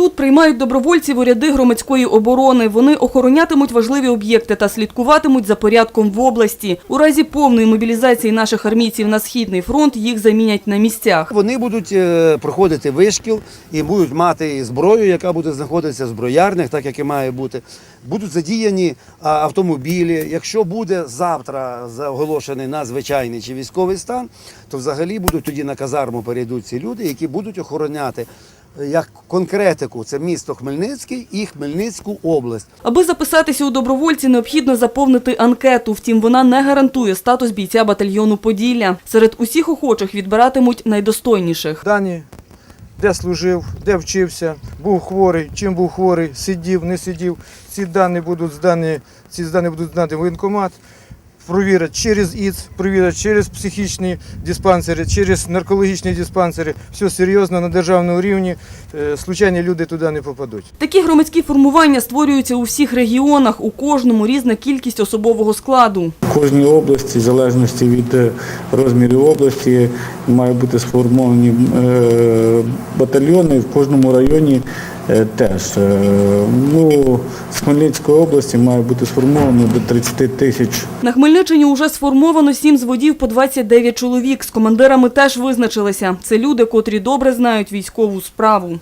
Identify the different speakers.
Speaker 1: Тут приймають добровольців у ряди громадської оборони. Вони охоронятимуть важливі об'єкти та слідкуватимуть за порядком в області. У разі повної мобілізації наших армійців на Східний фронт їх замінять на місцях.
Speaker 2: Вони будуть е, проходити вишкіл і будуть мати зброю, яка буде знаходитися в зброярнях, так як і має бути. Будуть задіяні автомобілі. Якщо буде завтра оголошений надзвичайний чи військовий стан, то взагалі будуть тоді на казарму перейдуть ці люди, які будуть охороняти як конкретику. Це місто Хмельницький і Хмельницьку область.
Speaker 1: Аби записатися у добровольці, необхідно заповнити анкету. Втім, вона не гарантує статус бійця батальйону Поділля. Серед усіх охочих відбиратимуть найдостойніших.
Speaker 3: Дані, де служив, де вчився, був хворий, чим був хворий, сидів, не сидів. Ці дані будуть здані, ці дані будуть здані в воєнкомат. Провірять через ІЦ, провірять через психічні диспансери, через наркологічні диспансери. Все серйозно на державному рівні. Е, Случайні люди туди не попадуть.
Speaker 1: Такі громадські формування створюються у всіх регіонах, у кожному різна кількість особового складу.
Speaker 4: В кожній області, в залежності від е, розмірів області, мають бути сформовані е, батальйони в кожному районі теж. Е, Ну, з Хмельницької області має бути сформовано до 30 тисяч
Speaker 1: На Хмельниччині вже сформовано сім зводів по 29 чоловік. З командирами теж визначилися. Це люди, котрі добре знають військову справу.